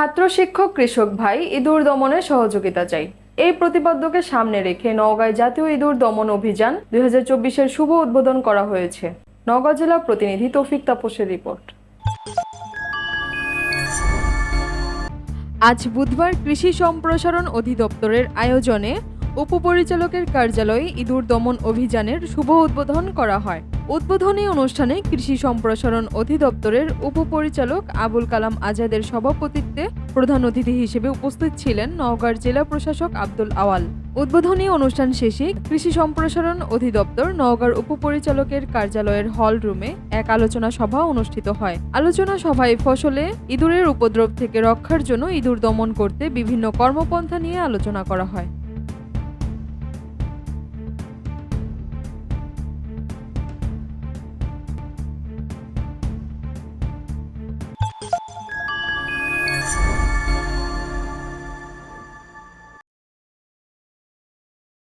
ছাত্র শিক্ষক কৃষক ভাই ইঁদুর দমনে সহযোগিতা চাই। এই প্রতিপাদ্যকে সামনে রেখে নওগাঁয় জাতীয় ইঁদুর দমন অভিযান দুই হাজার চব্বিশের শুভ উদ্বোধন করা হয়েছে। নওগাঁ জেলা প্রতিনিধি তৌফিক তাপসের রিপোর্ট। আজ বুধবার কৃষি সম্প্রসারণ অধিদপ্তরের আয়োজনে উপপরিচালকের কার্যালয়ে ইঁদুর দমন অভিযানের শুভ উদ্বোধন করা হয়। উদ্বোধনী অনুষ্ঠানে কৃষি সম্প্রসারণ অধিদপ্তরের উপপরিচালক আবুল কালাম আজাদের সভাপতিত্বে প্রধান অতিথি হিসেবে উপস্থিত ছিলেন নওগাঁর জেলা প্রশাসক আব্দুল আওয়াল। উদ্বোধনী অনুষ্ঠান শেষে কৃষি সম্প্রসারণ অধিদপ্তর নওগাঁর উপপরিচালকের কার্যালয়ের হল রুমে এক আলোচনা সভা অনুষ্ঠিত হয়। আলোচনা সভায় ফসলে, ইঁদুরের উপদ্রব থেকে রক্ষার জন্য ইঁদুর দমন করতে বিভিন্ন কর্মপন্থা নিয়ে আলোচনা করা হয়।